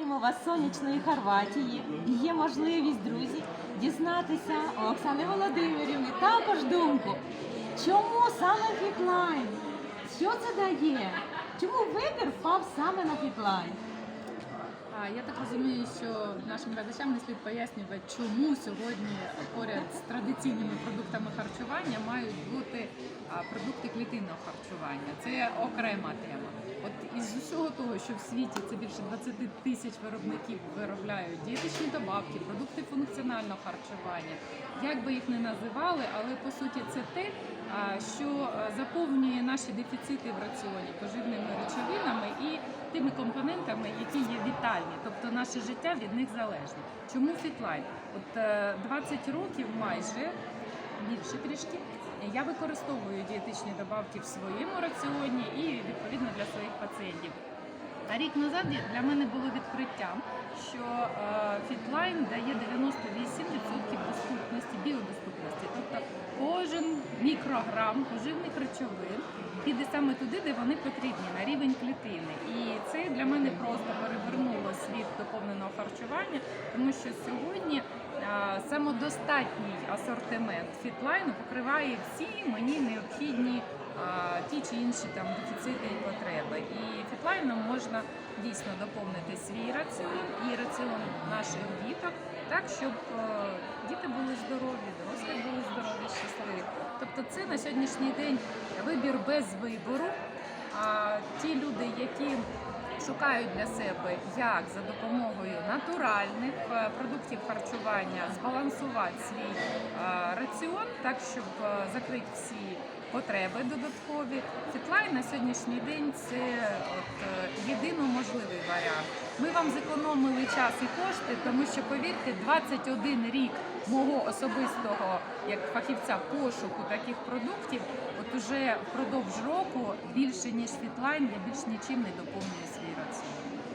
Вітаємо вас з сонячної Хорватії. Є можливість, друзі, дізнатися у Оксани Володимирівни також думку. Чому саме фітлайн? Що це дає? Чому вибір впав саме на фітлайн? Я так розумію, що нашим глядачам не слід пояснювати, чому сьогодні поряд з традиційними продуктами харчування мають бути продукти клітинного харчування. Це окрема тема. От із усього того, що в світі це більше 20 тисяч виробників виробляють дієтичні добавки, продукти функціонального харчування. Як би їх не називали, але по суті це те, що е, заповнює наші дефіцити в раціоні поживними речовинами і тими компонентами, які є вітальні, тобто наше життя від них залежне. Чому фітлайн? От е, 20 років майже більше трішки. Я використовую дієтичні добавки в своєму раціоні і відповідно для своїх пацієнтів. А рік назад для мене було відкриттям, що е, фітлайн дає 98% доступності, біодоступності. Тобто кожен мікрограм поживних речовин піде саме туди, де вони потрібні, на рівень клітини. І це для мене просто перевернуло світ доповненого харчування, тому що сьогодні е, самодостатній асортимент фітлайну покриває всі мені необхідні ті чи інші там дефіцити і потреби. І фітлайном можна дійсно доповнити свій раціон і раціон наших діток, так щоб е, діти були здорові, дорослі були здорові, щасливі. Тобто, це на сьогоднішній день вибір без вибору. А ті люди, які шукають для себе, як за допомогою натуральних е, продуктів харчування збалансувати свій е, раціон, так щоб е, закрити всі потреби додаткові. Фітлайн на сьогоднішній день це от єдино можливий варіант. Ми вам зекономили час і кошти, тому що повірте, 21 рік мого особистого як фахівця пошуку таких продуктів, от уже впродовж року більше ніж фітлайн, я більш нічим не доповнюю свій Kommunikation.